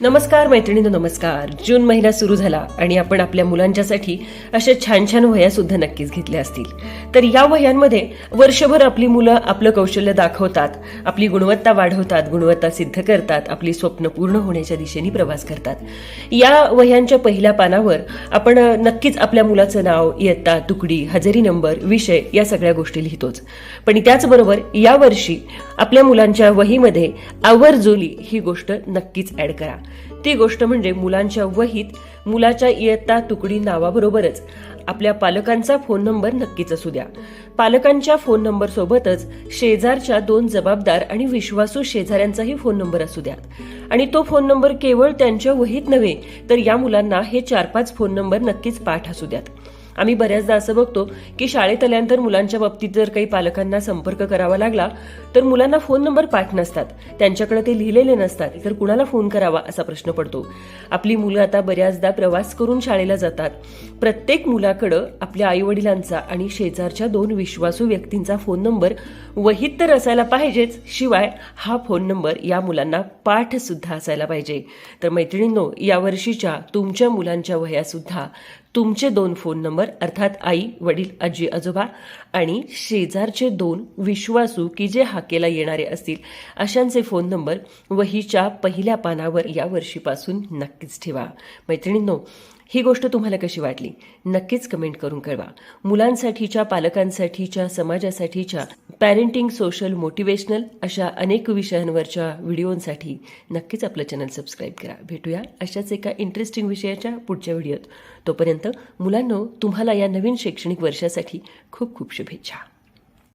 नमस्कार मैत्रिणी नमस्कार. जून महिना सुरू झाला आणि आपण आपल्या मुलांच्यासाठी अशा छान छान वह्या सुद्धा नक्कीच घेतल्या असतील. तर या वह्यांमध्ये वर्षभर आपली मुलं आपलं कौशल्य दाखवतात आपली गुणवत्ता वाढवतात गुणवत्ता सिद्ध करतात आपली स्वप्न पूर्ण होण्याच्या दिशेने प्रवास करतात. या वह्यांच्या पहिल्या पानावर आपण नक्कीच आपल्या मुलाचं नाव इयत्ता तुकडी हजेरी नंबर विषय या सगळ्या गोष्टी लिहितोच. पण त्याचबरोबर यावर्षी आपल्या मुलांच्या वहीमध्ये आवर्जोली ही गोष्ट नक्कीच ऍड करा. ती गोष्ट म्हणजे मुलांच्या वहीत मुलाच्या इयत्ता तुकडी नावाबरोबरच. आपल्या पालकांचा फोन नंबर नक्कीच असू द्या. पालकांच्या फोन नंबर सोबतच शेजारच्या दोन जबाबदार आणि विश्वासू शेजाऱ्यांचाही फोन नंबर असू द्या. आणि तो फोन नंबर केवळ त्यांच्या वहीत नव्हे तर या मुलांना हे चार पाच फोन नंबर नक्कीच पाठ असू द्यात. आम्ही बऱ्याचदा असं बघतो की शाळेत आल्यानंतर मुलांच्या बाबतीत जर काही पालकांना संपर्क करावा लागला तर मुलांना फोन नंबर पाठ नसतात. त्यांच्याकडे ते लिहिलेले नसतात तर कुणाला फोन करावा असा प्रश्न पडतो. आपली मुलं आता बऱ्याचदा प्रवास करून शाळेला जातात. प्रत्येक मुलाकडं आपल्या आईवडिलांचा आणि शेजारच्या दोन विश्वासू व्यक्तींचा फोन नंबर वहीत तर असायला पाहिजेच शिवाय हा फोन नंबर या मुलांना पाठ सुद्धा असायला पाहिजे. तर मैत्रिणींनो यावर्षीच्या तुमच्या मुलांच्या वह्यासुद्धा तुमचे दोन फोन नंबर अर्थात आई वडील आजी आजोबा आणि शेजारचे दोन विश्वासू की जे हाकेला येणारे असतील अशांचे फोन नंबर वहीच्या पहिल्या पानावर या वर्षीपासून नक्कीच ठेवा. मैत्रिणींनो ही गोष्ट तुम्हाला कशी वाटली? नक्कीच कमेंट करून कळवा. मुलांसाठीच्या पालकांसाठीच्या समाजासाठीच्या पॅरेंटिंग सोशल मोटिवेशनल अशा अनेक विषयांवरच्या व्हिडिओंसाठी नक्कीच आपलं चॅनल सबस्क्राईब करा. भेटूया अशाच एका इंटरेस्टिंग विषयाच्या पुढच्या व्हिडिओत. तोपर्यंत मुलांनो तुम्हाला या नवीन शैक्षणिक वर्षासाठी खूप खूप शुभेच्छा.